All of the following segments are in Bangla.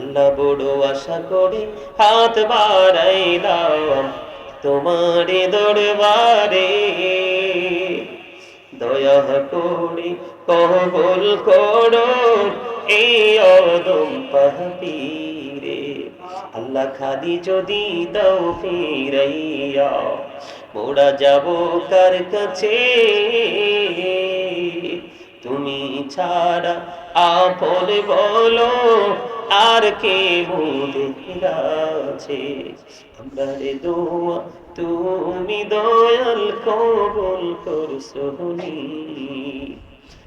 আল্লাহ বড় আশা করে হাত বাড়াইলাম তোমার দরবারে। দয়া করে কবল করো এই অদম পাহপীরে আল্লাহ খাদি যদি দাও ফিরাইয়া, মোরা যাব কার কাছে? তুমি ছাড়া আপন বলো আর কে আছে আমরা দোয়া তুমি দয়াল কবল করছনি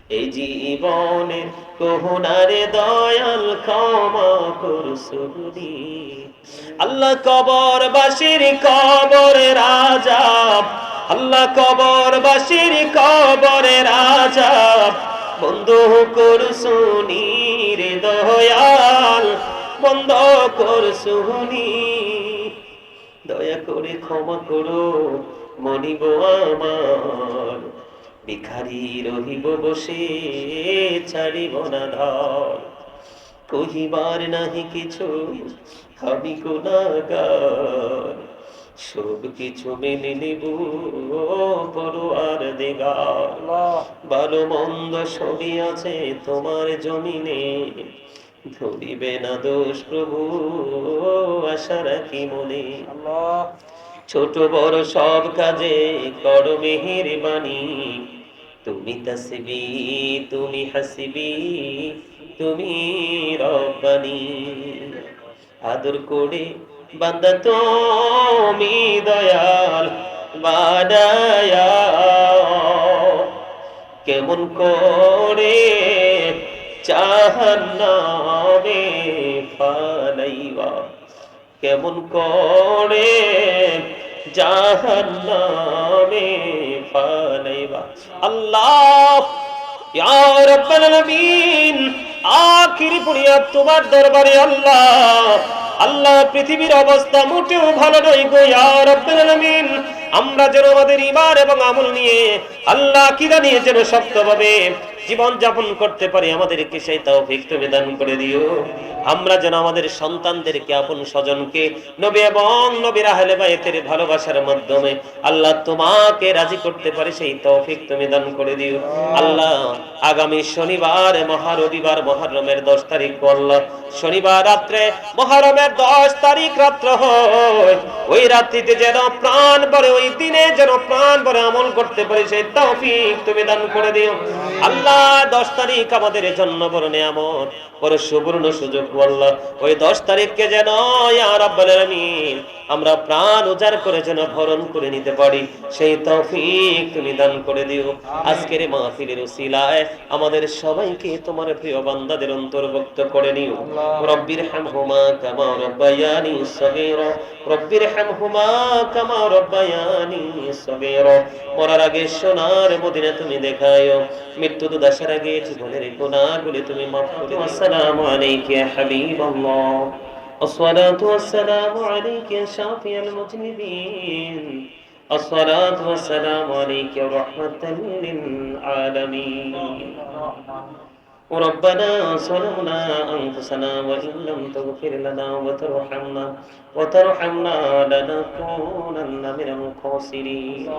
এই জীবনের কোহনারে দয়াল ক্ষমা করছনি আল্লাহ কবর বাসির কবর রাজা আল্লাহ কবর বাসির কবর রাজা বন্ধ করছনি রে দয়াল, বন্ধ করছনি দয়া করে ক্ষমা করো, মনিব আমার। ভিখারি রহিব বসে, ছাড়িব না ধর। কহিবার নাহি কিছু, আমি গুণাগার। সব কিছু মেনে নেব পড়ুয়ার দেগার। ভালো মন্দ সবই আছে তোমার জমিনে। ধরিবে না দোষ প্রভু আশা রাখি মনে। ছোট বড় সব কাজে কর মেহের বাণী তুমি তাসবি তুমি হাসিবি তুমি রব্বানি। আদর করে বান্দা তুমি দয়াল বাদায়া কেমন করে চাহান্নামে ফালাইবা। কেমন করে জাহান্নামে ফালাইবা। আল্লাহ, ইয়া রাব্বাল আলামিন, আখিরি ফরিয়াদ তোমার দরবারে আল্লাহ আল্লাহ, পৃথিবীর অবস্থা মোটেও ভালো নয় গো ইয়া আলামিন। আমরা যেন আমাদের ইমান এবং আমল নিয়ে আল্লাহ কিরা নিয়ে যেন শক্তভাবে? জীবন যাপন করতে পারি, আমাদেরকে সেই তৌফিক তুমি দান করে দিও। আমরা যেন আমাদের সন্তানদেরকে, আপন স্বজনকে, নবী এবং নবীর আহলে বাইতের ভালোবাসার মাধ্যমে আল্লাহ তোমাকে রাজি করতে পারি, সেই তৌফিক তুমি দান করে দিও। আল্লাহ, আগামী শনিবার মহা রবিবার মহরমের দশ তারিখ আল্লাহ, শনিবার রাত্রে, মহরমের দশ তারিখ রাত্র হয়। ওই রাত্রিতে যেন প্রাণ ভরে, ওই দিনে যেন প্রাণ ভরে আমল করতে পারে, সেই তৌফিক তুমি দান করে দিও। আল্লাহ দশ তারিখ আমাদের জন্য বড় নিয়ামত। বড় সুবর্ণ সুযোগ আল্লাহ ওই দশ তারিখকে যেন আমরা প্রাণ উজাড় করে যেন ভরণ করে নিতে পারি সেই তৌফিক তুমি দান করে দিও। আজকের মাহফিলের উসিলায় আমাদের সবাইকে তোমার প্রিয় বান্দাদের অন্তর্ভুক্ত করে নিও। রব্বির হামহুমা কামা রব্বায়ানি সগীরা। রব্বির হামহুমা কামা রব্বায়ানি সগীরা। মরার আগে সোনার মদিনা তুমি দেখায়ো মৃত্যু দুদাসার আগে জীবনের গুনাহগুলি তুমি মাফ করে والسلام عليك يا حبيب الله. الصلاة والسلام عليك يا شافي المذنبين. الصلاة والسلام عليك يا رحمة للعالمين. ربنا صلونا أنفسنا وإن لم تغفر لنا وترحمنا وترحمنا لنكونن من الخاسرين.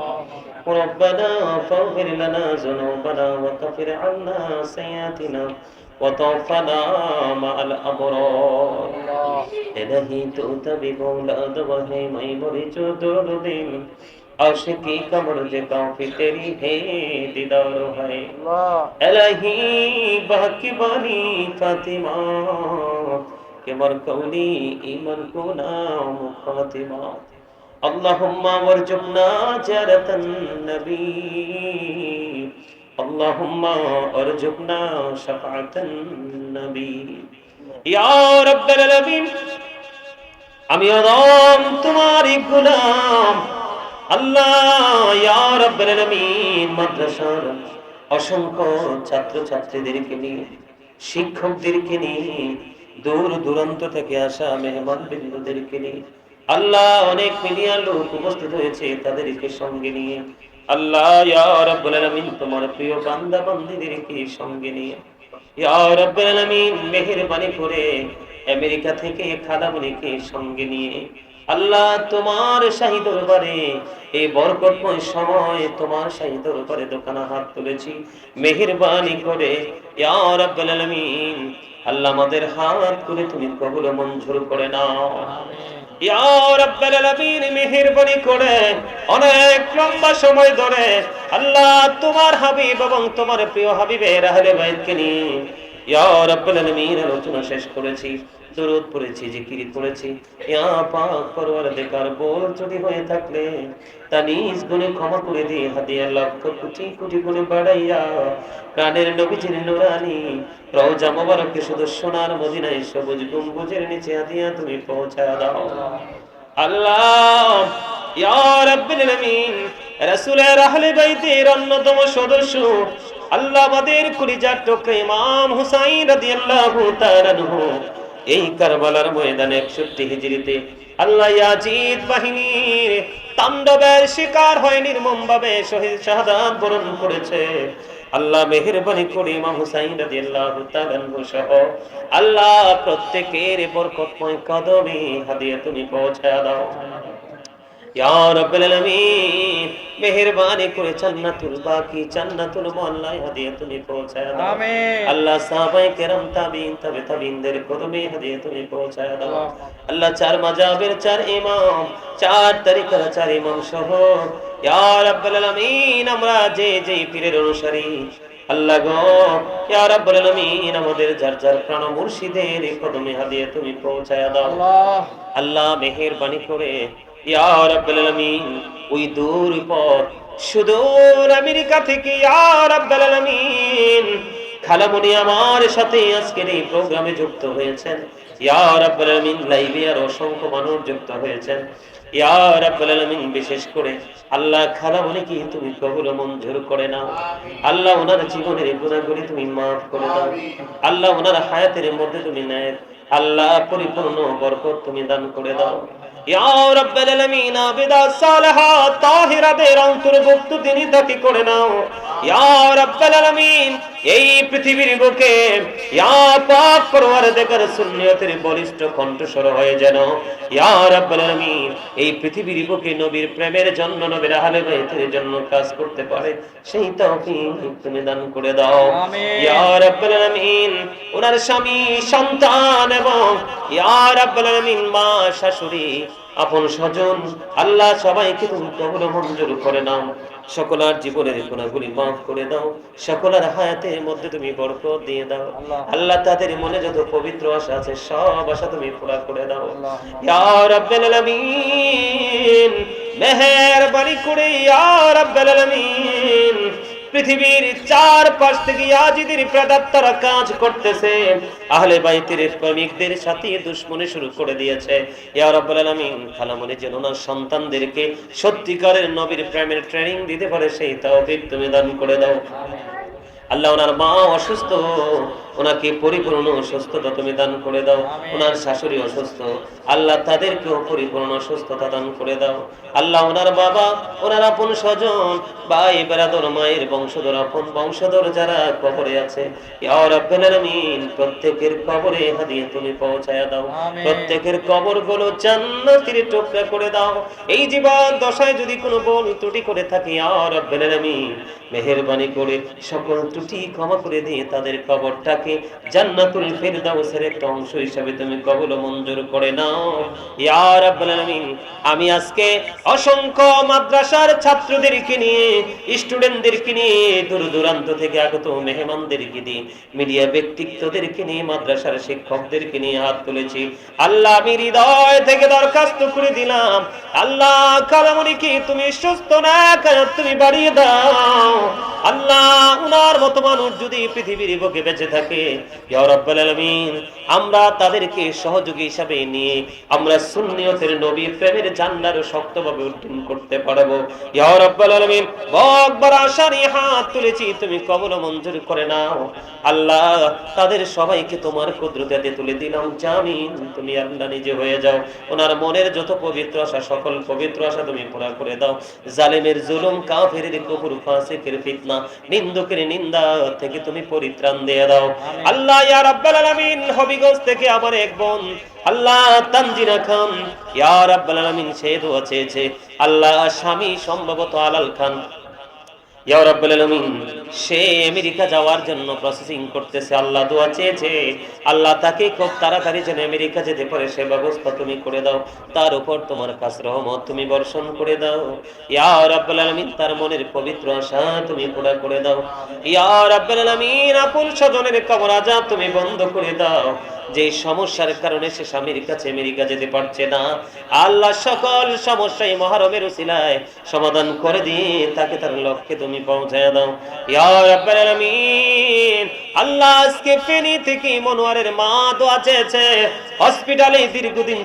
ربنا فاغفر لنا ذنوبنا وكفر عنا سيئاتنا وتوفنا مع الأبرار إلهي تؤت بمولاد وهي ميمور جدر دين عاشقی کا مرج کافی تیری ہے دیدار ہے الہی باقی بانی فاطمہ کہ مرکونی ایمن کو نام فاطمہ اللہم ورجبنا جارت النبی اللهم ارزقنا شفاعة النبي يا رب العالمين আমি আদম তোমার গোলাম আল্লাহ ইয়া রাব্বুল আলামিন মাদ্রাসার অসংখ্য ছাত্র ছাত্রীদেরকে নিয়ে শিক্ষকদেরকে নিয়ে দূর দূরান্ত থেকে আসা মেহমান বিন্দুদেরকে নিয়ে আল্লাহ অনেক মিলিয়ন লোক উপস্থিত হয়েছে তাদেরকে সঙ্গে নিয়ে আল্লাহ, ইয়া তোমার প্রিয় বান্দা বান্দীদেরকে সঙ্গে নিয়ে। ইয়া করে আমেরিকা থেকে খালামণিকে সঙ্গে নিয়ে। আল্লাহ, তোমার শাহী দরবারে এই বরকতময় সময় তোমার শাহী দরবারে দোকানে হাত তুলেছি। মেহেরবানি করে, ইয়া রাব্বাল আলামিন, আল্লাহ আমাদের হাত করে তুমি কবুল মঞ্জুর করে নাও। মেহেরবানি করে, অনেক লম্বা সময় ধরে আল্লাহ তোমার হাবিব এবং তোমার প্রিয় হাবিবের আহলে বাইতকে নিয়ে ইয়া রাব্বাল আলামিন আলোচনা শেষ করেছি। দরুদ পড়েছি, জিকির পরওয়ারদিগার বল যদি হয়ে থাকলে, তা নিজ গুণে ক্ষমা করে দিয়ে গুণে বাড়াইয়া। প্রাণের নবীজির শুধু সোনার মদিনায় সবুজ নিচে তুমি পৌঁছা দাও। আল্লাহ অন্যতম সদস্য, আল্লাহ আমাদের কলিজার টুকরা ইমাম হুসাইন এই কারবালার ময়দানে একষট্টি হিজড়িতে আল্লাহ ইয়াজিদ বাহিনীর তাণ্ডবের শিকার হয়ে নির্মমভাবে শহীদ শাহাদাত বরণ করেছে। আল্লাহ মেহেরবানি করে ইমাম হুসাইন রাদিয়াল্লাহু তাআলা সহ আল্লাহ প্রত্যেকের বরকতময় কদমে হাদিয়া তুমি পৌঁছায় দাও। মেহেরবানি করে জান্নাতুল বাকি জান্নাতুল মোল্লায় হাদিয়া তুমি পৌঁছায় দাও। আমিন। আল্লাহ সাহাবায়ে কেরাম তাবিন তবে তাবিনদের কদমে হাদিয়া তুমি পৌঁছায় দাও। আল্লাহ চার চার ইমাম চার তরিকার চার ইমাম সহ ইয়া রাব্বাল আলামিন আমরা যে যে পীরের অনুসারী আল্লাহ গো ইয়া রাব্বাল আলামিন আমাদের যার যার প্রাণ মুর্শিদের কদমে হাদিয়া তুমি পৌঁছায় দাও। আল্লাহ। আল্লাহ মেহেরবানি করে ওই দূর সুদূর আমেরিকা থেকে খালামণি আমার সাথে আজকের এই প্রোগ্রামে যুক্ত হয়েছেন। বিশেষ করে আল্লাহ খালামণি কি তুমি কবুল মঞ্জুর করে নাও। আল্লাহ ওনার জীবনের গুণাগুলি তুমি মাফ করে দাও। আল্লাহ ওনার হায়াতের মধ্যে তুমি নেয় আল্লাহ পরিপূর্ণ বরকত তুমি দান করে দাও। তিনি তাকে করে নাও। ইয়া রাব্বাল আলামিন এই পৃথিবীর বুকে ইয়া পাক পরওয়ারদিগার সুন্নিয়তের বলিষ্ঠ কণ্ঠস্বর হয়ে যেন ইয়া রাব্বাল আলামিন এই পৃথিবীর বুকে নবীর প্রেমের জন্য নবীর আহলে বাইতের জন্য কাজ করতে পারে সেই তৌফিক তুমি দান করে দাও আমিন। ইয়া রাব্বাল আলামিন ওনার স্বামী সন্তান এবং ইয়া রাব্বাল আলামিন মা শাশুড়ি আপন স্বজন আল্লাহ সবাইকে তুমি কবুল মঞ্জুর করে নাও সকলার জীবনের গুণাগুলি মাফ করে দাও সকলার হায়াতের মধ্যে তুমি বরকত দিয়ে দাও আল্লাহ। তাদের মনে যত পবিত্র আশা আছে সব আশা তুমি পুরা করে দাও। ইয়া রাব্বাল আলামিন মেহেরবানি করে ইয়া রাব্বাল আলামিন পৃথিবীর চার পাশ থেকে ইয়াজিদের প্রেদাত্তারা কাজ করতেছে। আহলে বাইতের প্রেমিকদের সাথে দুশ্মনী শুরু করে দিয়েছে। ইয়া রাব্বুল আলামিন খালামনি যেন ওনার সন্তানদেরকে সত্যিকারের নবীর প্রেমের ট্রেনিং দিতে পারে সেই তৌফিক তুমি দান করে দাও। আল্লাহ ওনার মা অসুস্থ ওনাকে পরিপূর্ণ সুস্থতা তুমি দান করে দাও। ওনার শাশুড়ি অসুস্থ। আল্লাহ তাদেরকেও পরিপূর্ণ সুস্থতা দান করে দাও। আল্লাহ ওনার বাবা ওনার আপন স্বজন ভাই বেড়াদর মায়ের বংশধর আপন বংশধর যারা কবরে আছে প্রত্যেকের কবরে হাদিয়া তুমি পৌঁছায়া দাও। প্রত্যেকের কবরগুলো জান্নাতের টুকরা করে দাও। এই জীবন দশায় যদি কোনো বল ত্রুটি করে থাকি আর রব্বুল আলামিন মেহেরবানি করে সকল ত্রুটি ক্ষমা করে দিয়ে তাদের কবরটাকে জান্নাতুল ফেরদাউসের একটা অংশ হিসাবে তুমি কবুল মঞ্জুর করে নাও। ইয়া রাব্বুল আলামিন, আমি আজকে অসংখ্য মাদ্রাসার ছাত্রদেরকে নিয়ে, স্টুডেন্টদেরকে নিয়ে থেকে আগত মেহমানদেরকে দিয়ে, মিডিয়া ব্যক্তিত্বদেরকে নিয়ে, মাদ্রাসার শিক্ষকদেরকে নিয়ে হাত তুলেছি। আল্লাহ, আমি হৃদয় থেকে দরখাস্ত করে দিলাম। আল্লাহ, কালামণিকে তুমি সুস্থ না তুমি বাড়িয়ে দাও। আল্লাহ, উনার মতো মানুষ যদি পৃথিবীর বুকে বেঁচে থাকে আলামিন, আমরা তাদেরকে সহযোগী হিসাবে নিয়ে আমরা সুন্নিয়তের নবী প্রেমের জান্নার শক্তভাবে উড্ডীন করতে পারব। রাব্বুল হাত তুলেছি, তুমি কবল মঞ্জুর করে নাও। আল্লাহ, তাদের সবাইকে তোমার কুদরতে তুলে দিলাম, জামিন। তুমি আল্লাহ নিজে হয়ে যাও। ওনার মনের যত পবিত্র আশা, সকল পবিত্র আশা তুমি পুরা করে দাও। জালেমের জুলুম, কাফেরের কবুর ফাসিকের ফিতনা, নিন্দুকের নিন্দা থেকে তুমি পরিত্রাণ দিয়ে দাও। আল্লাহ ইয়া রাব্বাল আলামিন হবিগঞ্জ থেকে আমার এক বোন। আল্লাহ তানজিনা খান ইয়া রাব্বাল আলামিন সে দোয়া চেয়েছে আল্লাহ স্বামী সম্ভবত আলাল খান। সে আমেরিকা যাওয়ার জন্য প্রসেসিং করতেছে, আল্লাহ দোয়া চেয়েছে। আল্লাহ তাকে খুব তাড়াতাড়ি যেন আমেরিকা যেতে পারে, সে ব্যবস্থা তুমি করে দাও। তার উপর তোমার কাছে রহমত তুমি বর্ষণ করে দাও। ইয়া রাব্বুল আলামিন, তার মনের পবিত্র আশা তুমি পুরা করে দাও। ইয়া রাব্বুল আলামিন, আপন স্বজনের কবর তুমি বন্ধ করে দাও। যে সমস্যার কারণে সে স্বামীর কাছে আমেরিকা যেতে পারছে না। আল্লাহ সকল সমস্যা এই মহরমের উসিলায় সমাধান করে দিয়ে তাকে তার লক্ষ্যে তুমি পৌঁছায় দাও। আল্লাহ থেকে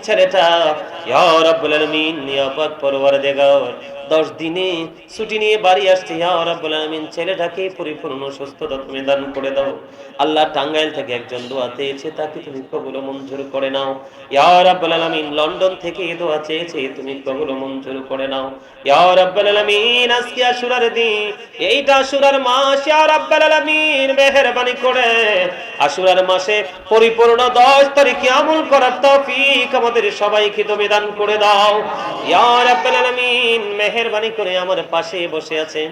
ছেলেটা। ইয়া রাব্বাল আলামিন নিয়াপদ দশ দিনে ছুটি নিয়ে বাড়ি আসছে। ইয়া রাব্বুল আলামিন, ছেলেটাকে পরিপূর্ণ সুস্থতা তুমি দান করে দাও। আল্লাহ টাঙ্গাইল থেকে একজন দোয়া চেয়েছে, তাকে তুমি কবুল মঞ্জুর করে নাও। ইয়া রাব্বুল আলামিন, লন্ডন থেকে দোয়া চেয়েছে, তুমি কবুল মঞ্জুর করে নাও। ইয়া রাব্বুল আলামিন, আজকে আশুরার দিন, এইটা আশুরার মাস। ইয়া রাব্বুল আলামিন, মেহেরবানি করে আশুরার মাসে পরিপূর্ণ 10 তারিখে আমল করার তফিক আমাদের সবাইকে তুমি দান করে দাও। ইয়ার আব্বাল আলমিন, মেহরবানি করে আমার পাশে বসে আছেন।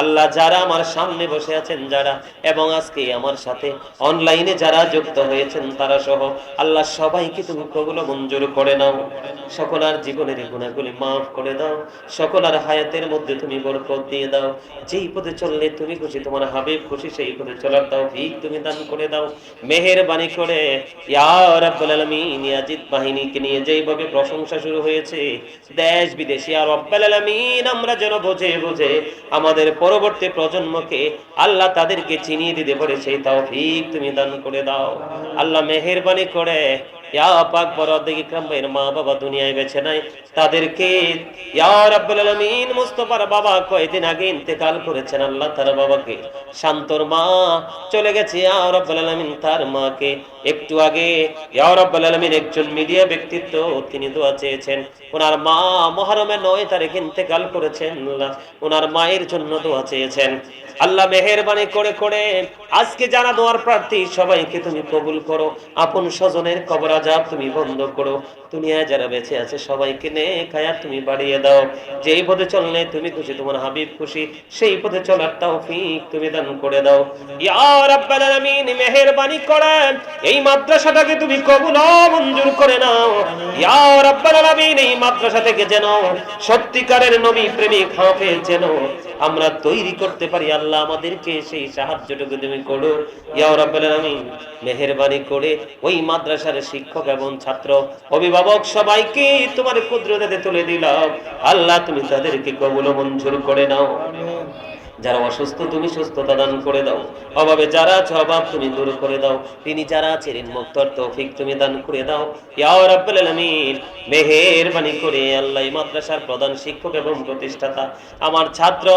আল্লাহ যারা আমার সামনে বসে আছেন যারা, এবং আজকে আমার সাথে অনলাইনে যারা যুক্ত হয়েছেন তারা সহ, আল্লাহ সবাইকে তুমি কবুল মঞ্জুর করে নাও। সকলার জীবনের গুণাগুলি মাফ করে দাও। সকলার হায়াতের মধ্যে তুমি বরকত দিয়ে দাও। যেই পথে চললে তুমি খুশি, তোমার হাবিব খুশি, সেই পথে চলার দাও ভিক তুমি দান করে দাও। মেহেরবানি করে, ইয়া ইয়াজিদ বাহিনীকে নিয়ে যেইভাবে প্রশংসা শুরু হয়েছে, দেশ বিদেশি আর রব্বুল আমরা যেন বোঝে বোঝে আমাদের পরবর্তী প্রজন্মকে আল্লাহ তাদেরকে চিনিয়ে দিতে পারে সেই তৌফিক তুমি দান করে দাও। আল্লাহ মেহেরবানি করে ইন্তেকাল করেছেন একজন মিডিয়া ব্যক্তিত্ব, তিনি দোয়া চেয়েছেন, ওনার মা মহরমের নয় তারিখ ইন্তেকাল করেছেন ওনার মায়ের জন্য দোয়া চেয়েছেন। আল্লাহ মেহেরবানি করে করে, আজকে যারা দোয়ার প্রার্থী, সবাইকে তুমি কবুল করো। আপন স্বজনের কবর আজাব তুমি বন্ধ করো। দুনিয়ায় যারা বেঁচে আছে সবাইকে নে তুমি বাড়িয়ে দাও। যেই পথে চললে তুমি খুশি, তোমার হাবিব খুশি, সেই পথে চলার তৌফিক তুমি দান করে দাও। করে এই মাদ্রাসাটাকে তুমি কবুল মঞ্জুর করে নাও। এই মাদ্রাসা থেকে যেন সত্যিকারের নবী প্রেমিক হাফেজ যেন আমরা তৈরি করতে পারি, আল্লাহ আমাদেরকে সেই সাহায্যটুকু তুমি করো। আমি মেহরবানি করে ওই মাদ্রাসার শিক্ষক এবং ছাত্র অভিভাবক সবাইকে তোমার কুদরতে তুলে দিলাম। আল্লাহ তুমি তাদেরকে কবুল মঞ্জুর করে নাও। যারা অসুস্থ, তুমি সুস্থতা দান করে দাও। অভাবে যারা আছে, অভাব তুমি দূর করে দাও। তিনি যারা আছে ঋণ মুক্তর তৌফিক তুমি দান করে দাও। ইয়া রাব্বুল আলামিন, মেহেরবানি করে আল্লাহ মাদ্রাসার প্রধান শিক্ষক এবং প্রতিষ্ঠাতা, আমার ছাত্র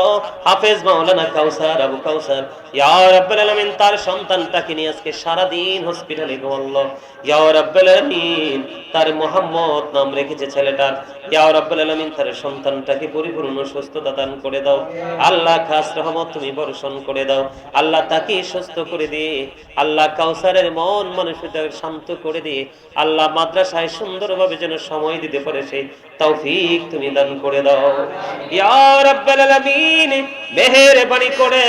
হাফেজ মাওলানা কাউসার আবু কাউসার। ইয়া রাব্বুল আলামিন, তার সন্তানটাকে নিয়ে আজকে সারা দিন হসপিটালে ঘুমালো। ইয়া রাব্বুল আলামিন, তার মোহাম্মদ নাম রেখেছে ছেলেটার। ইয়া রাব্বুল আলামিন, তার সন্তানটাকে পরিপূর্ণ সুস্থতা দান করে দাও। আল্লাহ খাস রহমত তুমি বর্ষণ করে দাও। আল্লাহ তাকে সুস্থ করে দিয়ে, আল্লাহ কাউসারের মন মানুষটাকে শান্ত করে দিয়ে, আল্লাহ মাদ্রাসায় সুন্দরভাবে যেন সময় দিতে পারে সেই তৌফিক তুমি দান করে দাও। ইয়া রাব্বাল আলামিন, মেহেরবানি করে,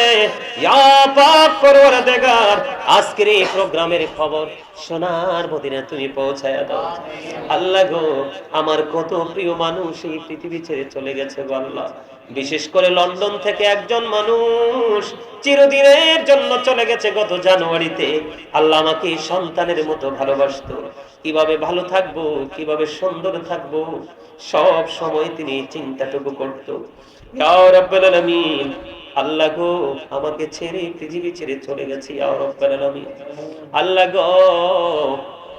ইয়া পাক পরওয়ারদিগার, আজকের এই প্রোগ্রামের খবর সোনার মদিনা তুমি পৌঁছায় দাও। আল্লাহ গো, আমার কত প্রিয় মানুষ এই পৃথিবী ছেড়ে চলে গেছে গো আল্লাহ। বিশেষ করে লন্ডন থেকে একজন মানুষ চিরদিনের জন্য চলে গেছে গত জানুয়ারিতে। আল্লাহ আমাকে সন্তানের মতো ভালোবাসতো। কীভাবে ভালো থাকব, কীভাবে সুন্দর থাকব, সব সময় তিনি চিন্তাটুকু করতো। আল্লাহ গো, আমাকে ছেড়ে পৃথিবী ছেড়ে চলে গেছে আল্লাহ গো,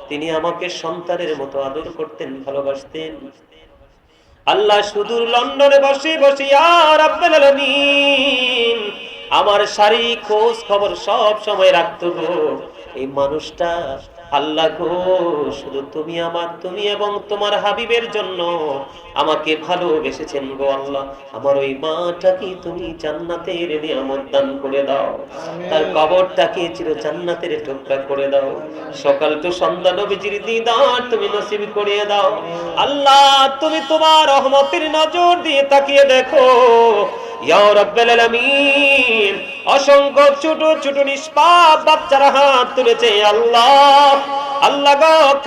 তিনি আমাকে সন্তানের মতো আদর করতেন, ভালোবাসতেন। আল্লাহ সুদূর লন্ডনে বসে বসে, ইয়া রাব্বুল আলামিন, আমার শারীরিক খোঁজ খবর সব সময় রাখতো গো। এই মানুষটা আল্লাহ গো শুধু তুমি আমার তুমি এবং তোমার হাবিবের জন্য আমাকে ভালোবেসেছেন গো আল্লাহ। আমার ওই মাটাকে তুমি জান্নাতের নিয়ামত দান করে দাও। তার কবরটাকে চির জান্নাতের টুকরা করে দাও। সকাল তো সন্ধ্যা নবীজির দিদার তুমি নসিব করিয়ে দাও। আল্লাহ তুমি তোমার রহমতের নজর দিয়ে তাকিয়ে দেখো। ইয়া রাব্বাল আলামিন অসংখ্য ছোট ছোট নিষ্পাপ বাচ্চার হাত তুলেছে, আল্লাহ। আল্লাহ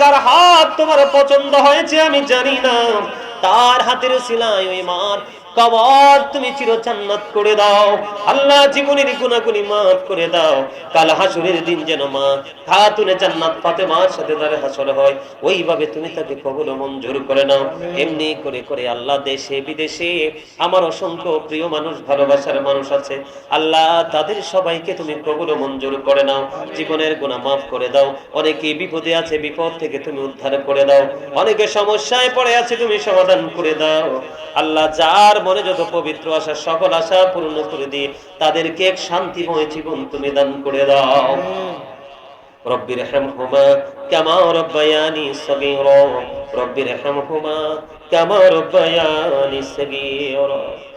কার হাত তোমার পছন্দ হয়েছে আমি জানি না। তার হাতের সিলাই ওই মার কবর তুমি চির জান্নাত করে দাও। আল্লাহ জীবনের গুনাহগুনি মাফ করে দাও। কাল হাসুরের দিন যেন মা খাতুনে জান্নাত ফাতেমার সাথে তার হাসর হয়। ওইভাবে তুমি তাকে কবল মঞ্জুর করে নাও। এমনি করে করে আল্লাহ দেশে, বিদেশে আমার অসংখ্য প্রিয় মানুষ, ভালোবাসার মানুষ আছে। আল্লাহ তাদের সবাইকে তুমি কবল মঞ্জুর করে নাও। জীবনের গুণা মাফ করে দাও। অনেকে বিপদে আছে, বিপদ থেকে তুমি উদ্ধার করে দাও। অনেকে সমস্যায় পড়ে আছে, তুমি সমাধান করে দাও। আল্লাহ যার মনে যত পবিত্র আশা, সকল আশা পূর্ণ করে দিয়ে তাদেরকে এক শান্তিময় জীবন তুমি দান করে দাও। রব্বির হেমহুমা কেমা রব্বায়ানি সগির। রব্বির হেমহুমা কেমা রব্বায়ানি সগির।